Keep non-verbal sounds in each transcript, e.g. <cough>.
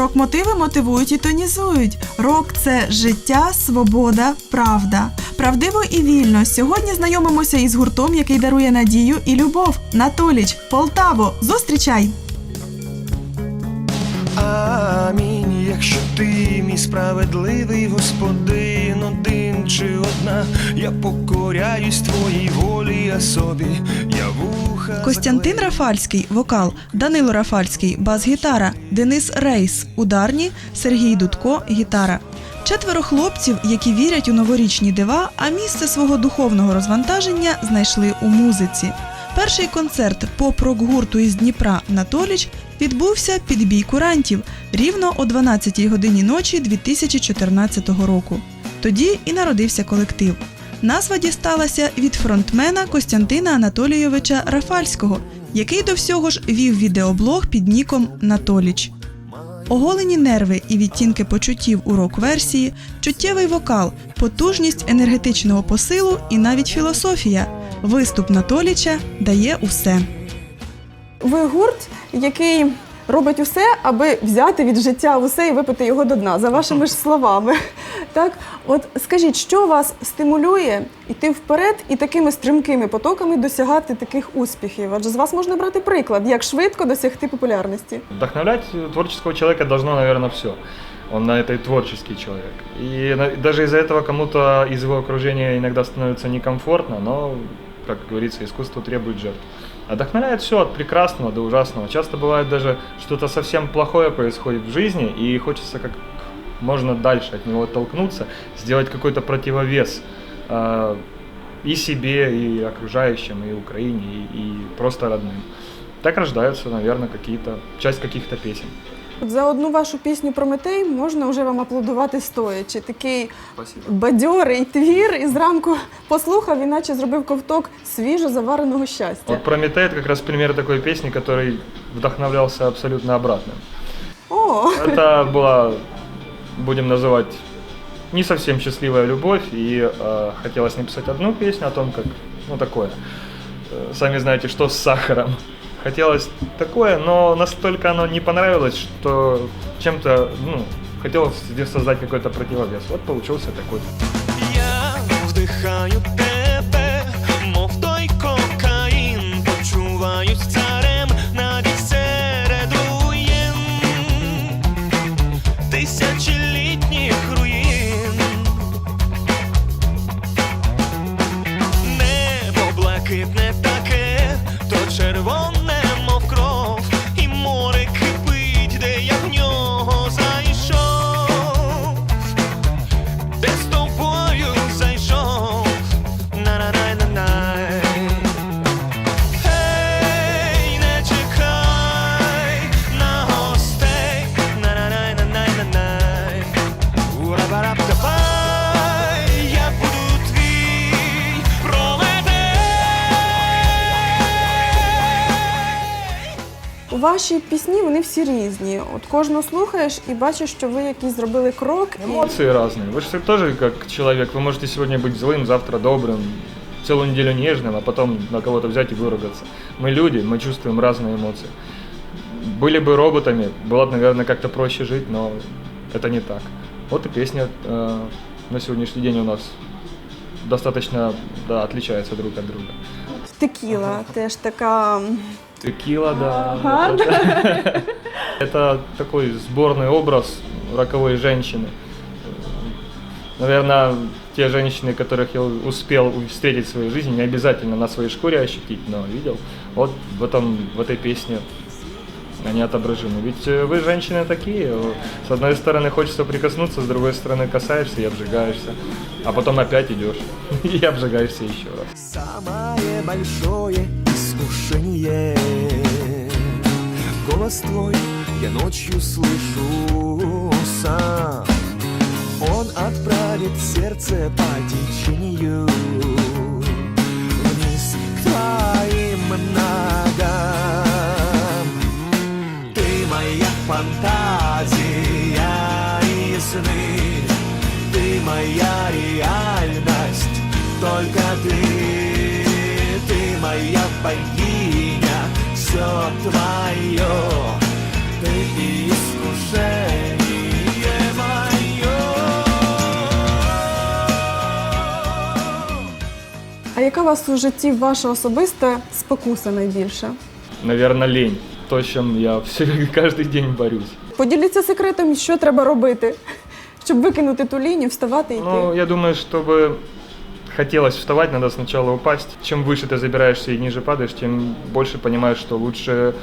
Рок-мотиви мотивують і тонізують. Рок це життя, свобода, правда. Правдиво і вільно. Сьогодні знайомимося із гуртом, який дарує надію і любов. Натоліч, Полтаво, зустрічай! Амінь, якщо ти мій справедливий господин, один чи одна, я покоряюсь твоїй волі, а собі я вуха. Костянтин Рафальський вокал, Данило Рафальський бас-гітара, Денис Рейс ударні, Сергій Дудко гітара. Четверо хлопців, які вірять у новорічні дива, а місце свого духовного розвантаження знайшли у музиці. Перший концерт поп-рок-гурту із Дніпра Натоліч відбувся під бій курантів рівно о 12-й годині ночі 2014 року. Тоді і народився колектив. Назва дісталася від фронтмена Костянтина Анатолійовича Рафальського, який до всього ж вів відеоблог під ніком Натоліч. Оголені нерви і відтінки почуттів у рок-версії, чуттєвий вокал, потужність енергетичного посилу і навіть філософія. Виступ Натоліча дає усе. Ви гурт, який робить усе, аби взяти від життя усе і випити його до дна, за вашими ж словами. <laughs> Так, от скажіть, що вас стимулює йти вперед і такими стрімкими потоками досягати таких успіхів? Адже з вас можна брати приклад, як швидко досягти популярності. Вдохновлять творческого человека должно, наверное, все. Он на это и творческий человек. И даже из-за этого кому-то из его окружения иногда становится некомфортно, но, как говорится, искусство требует жертв. Вдохновляет все от прекрасного до ужасного. Часто бывает даже что-то совсем плохое происходит в жизни, и хочется как можно дальше от него оттолкнуться, сделать какой-то противовес э, и себе, и окружающим, и Украине, и, и просто родным. Так рождаются, наверное, какие-то часть каких-то песен. От за одну вашу пісню Прометей можна вже вам аплодувати стоячи. Такий Спасибо. бадьорий твір, і зранку послухав, іначе зробив ковток свіжо завареного щастя. Вот Прометей это как раз пример такой песни, который вдохновлялся абсолютно обратным. О, Это была, будем называть, не совсем счастливая любовь, и э, хотелось написать одну песню о том, как, ну такое, э, сами знаете, что с сахаром. Хотелось такое, но настолько оно не понравилось, что чем-то, ну, хотелось здесь создать какой-то противовес. Вот получился такой. Я вдихаю ваші пісні вони всі різні. От кожну слухаєш і бачиш, що ви якийсь зробили крок. І... Эмоции разные. Вы же тоже как человек. Вы можете сегодня быть злым, завтра добрым, целую неделю нежным, а потом на кого-то взять и выругаться. Мы люди, мы чувствуем разные эмоции. Были бы роботами, было бы, наверное, как-то проще жить, но это не так. Вот и песня э, на сегодняшний день у нас достаточно да, отличается друг от друга. Текіла теж така. Текила, да. Это, <laughs> это такой сборный образ роковой женщины. Наверное, те женщины, которых я успел встретить в своей жизни, не обязательно на своей шкуре ощутить, но видел. Вот в, этом, в этой песне они отображены. Ведь э, вы, женщины, такие. С одной стороны хочется прикоснуться, с другой стороны касаешься и обжигаешься. А потом опять идешь <laughs> и обжигаешься еще раз. Самое большое искушение Голос твой я ночью слышу сам. Он отправит сердце по течению Вниз к твоим ногам. Ты моя фантазия и сны. Ты моя реальность, только богиня, все твое, ты искушение мое. А яка у вас у житті ваша особиста спокуса найбільша? Наверное, лінь. То, чим я <laughs> кожен день борюсь. Поділіться секретом, що треба робити, щоб викинути ту лінію, вставати і йти. Ну, я думаю, щоб хотелось вставать, надо сначала упасть. Чем выше ты забираешься и ниже падаешь, тем больше понимаешь, что лучше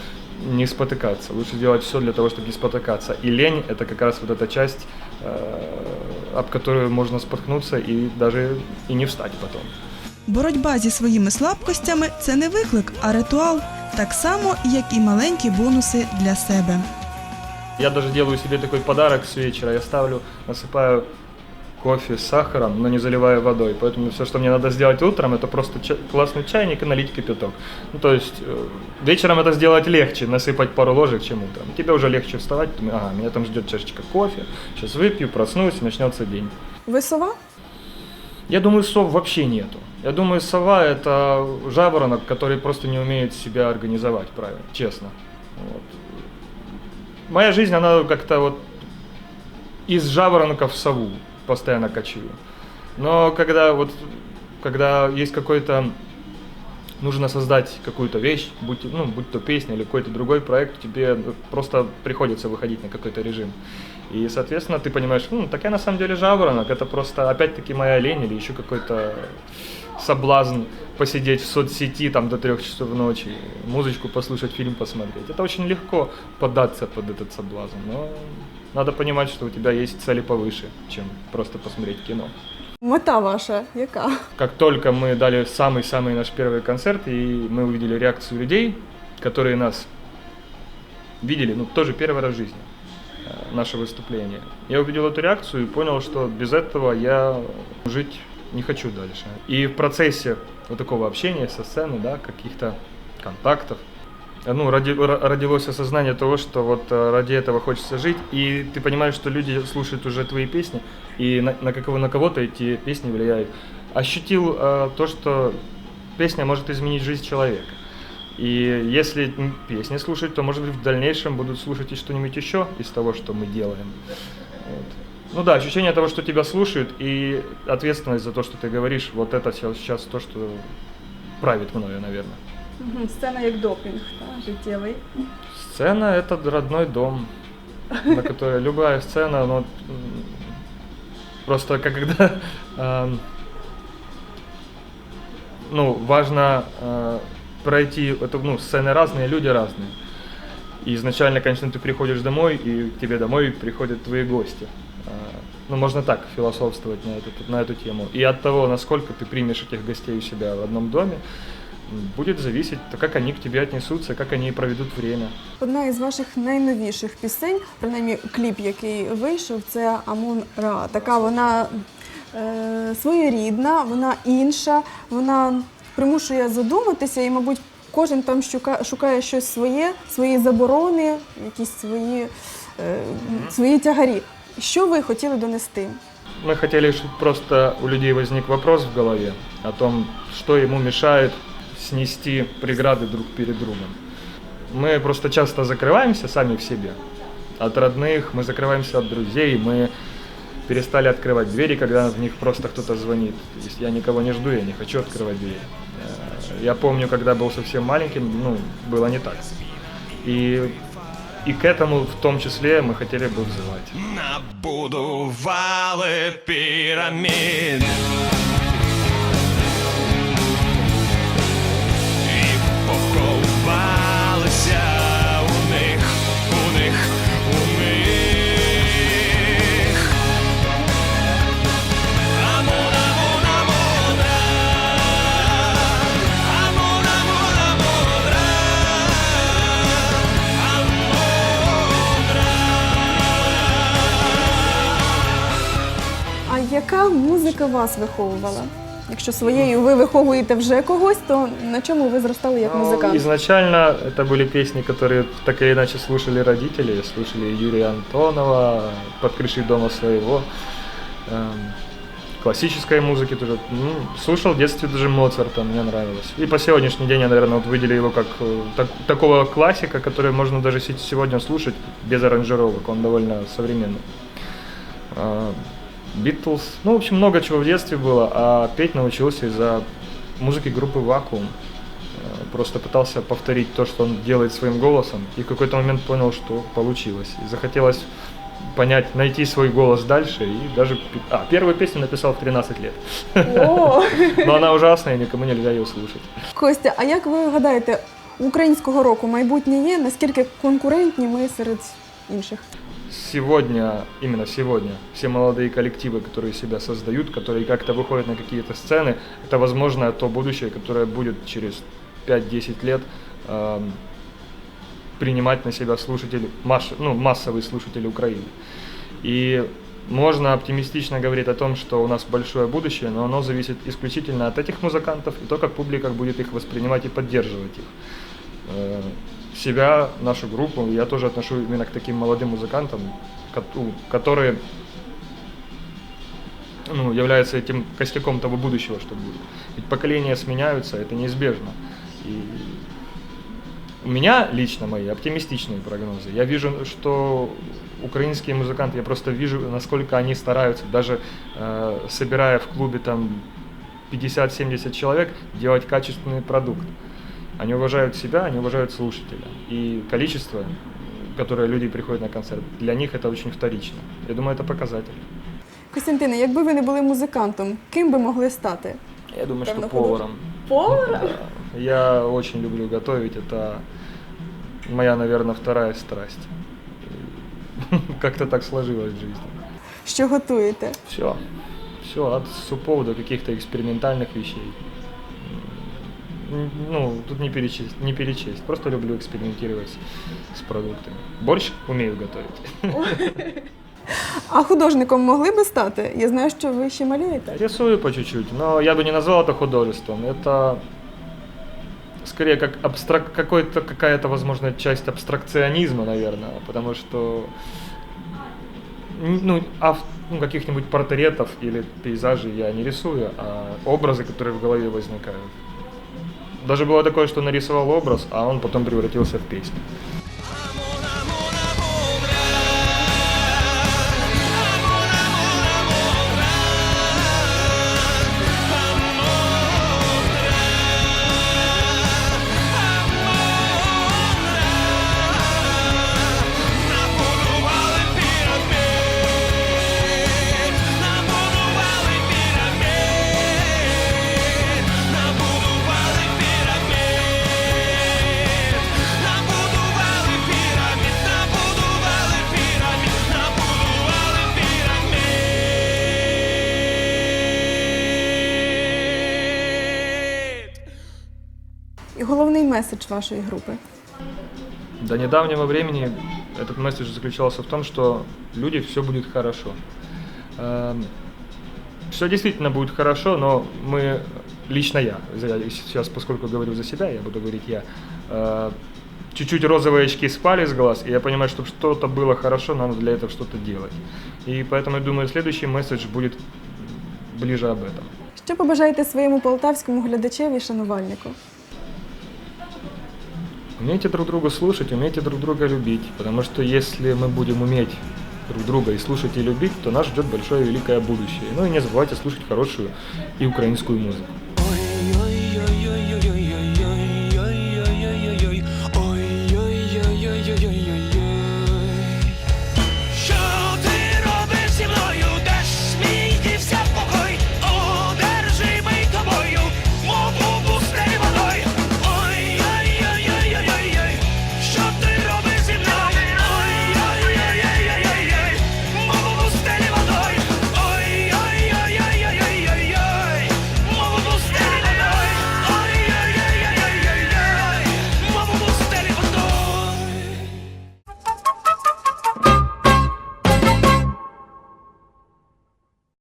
не спотыкаться. Лучше делать все для того, чтобы не спотыкаться. И лень – это как раз вот эта часть, э, об которую можно споткнуться и даже и не встать потом. Боротьба зі своїми слабкостями це не виклик, а ритуал, так само, як і маленькі бонуси для себе. Я даже делаю себе такой подарок с вечера. Я ставлю, насыпаю кофе с сахаром, но не заливаю водой. Поэтому все, что мне надо сделать утром, это просто ча- классный чайник и налить кипяток. Ну, то есть э, вечером это сделать легче, насыпать пару ложек, чем утром. Тебе уже легче вставать, думаю, ага, меня там ждет чашечка кофе, сейчас выпью, проснусь, начнется день. Ви сова? Я думаю, сов вообще нету. Я думаю, сова это жаворонок, который просто не умеет себя организовать правильно, честно. Вот. Моя жизнь, она как-то вот из жаворонка в сову постоянно кочую. Но когда вот, когда есть какой-то, нужно создать какую-то вещь, будь, ну, будь то песня или какой-то другой проект, тебе просто приходится выходить на какой-то режим. И, соответственно, ты понимаешь, ну, так я на самом деле жаворонок, это просто опять-таки моя лень или еще какой-то соблазн посидеть в соцсети там до трех часов ночи, музычку послушать, фильм посмотреть. Это очень легко поддаться под этот соблазн, но надо понимать, что у тебя есть цели повыше, чем просто посмотреть кино. Мета ваша яка? Как только мы дали самый-самый наш первый концерт, и мы увидели реакцию людей, которые нас видели, ну, тоже первый раз в жизни, э, наше выступление. Я увидел эту реакцию и понял, что без этого я жить не хочу дальше. И в процессе вот такого общения со сцены, да, каких-то контактов, ну, роди- ро- родилось осознание того, что вот э, ради этого хочется жить, и ты понимаешь, что люди слушают уже твои песни, и на, на, какого, на кого-то эти песни влияют. Ощутил э, то, что песня может изменить жизнь человека. И если песни слушать, то, может быть, в дальнейшем будут слушать и что-нибудь еще из того, что мы делаем. Вот. Ну да, ощущение того, что тебя слушают, и ответственность за то, что ты говоришь, вот это сейчас, то, что правит мною, наверное. Сцена як допінг, та, життєвий. Сцена – это родной дом, на которой любая сцена, ну, м, просто как когда, <laughs> эм, ну, важно э, пройти, это, ну, сцены разные, люди разные. И изначально, конечно, ты приходишь домой, и к тебе домой приходят твои гости. А, Ну, можно так философствовать на эту, на эту тему. И от того, насколько ты примешь этих гостей у себя в одном доме, м, будет зависеть, то как они к тебе отнесутся, как они проведут время. Одна із ваших найновіших пісень, принаймні кліп, який вийшов, це Амон Ра. Така вона е, своєрідна, вона інша, вона примушує задуматися, і, мабуть, кожен там шука, шукає щось своє, свої заборони, якісь свої, е, свої тягарі. Що ви хотіли донести? Мы хотели, чтобы просто у людей возник вопрос в голове о том, что ему мешает снести преграды друг перед другом. Мы просто часто закрываемся сами в себе. От родных, мы закрываемся от друзей, мы перестали открывать двери, когда в них просто кто-то звонит. То я никого не жду, я не хочу открывать двери. Я помню, когда был совсем маленьким, ну, было не так. И, и к этому в том числе мы хотели бы взывать. Набудували пірамід. Яка музика вас виховувала? Якщо своєю ви виховуєте вже когось, то на чому ви зростали як Ну, музикант? Изначально это были песни, которые так или иначе слушали родители. Слушали Юрия Антонова «Под крышей дома своего». Эм, Классической музыки тоже. Ну, слушал в детстве даже Моцарта, мне нравилось. И по сегодняшний день я, наверное, вот выделю его как э, так- такого классика, который можно даже се- сегодня слушать без аранжировок. Он довольно современный. Битлз. Ну, в общем, много чего в детстве было, а петь научился из-за музыки группы «Вакуум». Э, Просто пытался повторить то, что он делает своим голосом, и в какой-то момент понял, что получилось. И захотелось понять, найти свой голос дальше, и даже... пи- А, первую песню написал в 13 лет. <laughs> О! Но она ужасная, и никому нельзя ее слушать. Костя, а як ви гадаєте, у українського року майбутнє є? Наскільки конкурентні ми серед інших? Сегодня, именно сегодня, все молодые коллективы, которые себя создают, которые как-то выходят на какие-то сцены, это, возможно, то будущее, которое будет через 5-10 лет эм, принимать на себя слушатели, масс- ну, массовые слушатели Украины. И можно оптимистично говорить о том, что у нас большое будущее, но оно зависит исключительно от этих музыкантов и то, как публика будет их воспринимать и поддерживать их. Себя, нашу группу, я тоже отношу именно к таким молодым музыкантам, которые ну, являются этим костяком того будущего, что будет. Ведь поколения сменяются, это неизбежно. И у меня лично мои оптимистичные прогнозы. Я вижу, что украинские музыканты, я просто вижу, насколько они стараются, даже э, собирая в клубе там 50-70 человек, делать качественный продукт. Они уважают себя, они уважают слушателя. И количество, которое люди приходят на концерт, для них это очень вторично. Я думаю, это показатель. Костянтине, якби ви не були музикантом, ким би могли стати? Я думаю, что поваром. Поваром? Да. Я очень люблю готовить. Это моя, наверное, вторая страсть. <laughs> Как-то так сложилось в жизни. Що готуєте? Все. Все, от супов до каких-то экспериментальных вещей. Ну, тут не перечесть, не перечесть. Просто люблю экспериментировать с, продуктами. Борщ умею готовить. <laughs> А художником могли би стати? Я знаю, що ви ще малюєте. Рисую по чуть-чуть, но я бы не назвал это художеством. Это скорее как абстрак... какой-то какая-то, возможно, часть абстракционизма, наверное, потому что ну, ав- ну, каких-нибудь портретов или пейзажей я не рисую, а образы, которые в голове возникают. Даже было такое, что нарисовал образ, а он потом превратился в песню. меседж вашої групи. До недавнего времени этот месседж заключался в том, что люди все будет хорошо. Все действительно будет хорошо, но мы, лично я, я сейчас, поскольку говорю за себя, я буду говорить я, э, чуть-чуть розовые очки спали с глаз, и я понимаю, чтобы что-то было хорошо, надо для этого что-то делать. И поэтому я думаю, следующий месседж будет ближе об этом. Що побажаєте своєму полтавському глядачеві і шанувальнику? Умейте друг друга слушать, умейте друг друга любить, потому что если мы будем уметь друг друга и слушать и любить, то нас ждет большое великое будущее. Ну и не забывайте слушать хорошую и украинскую музыку.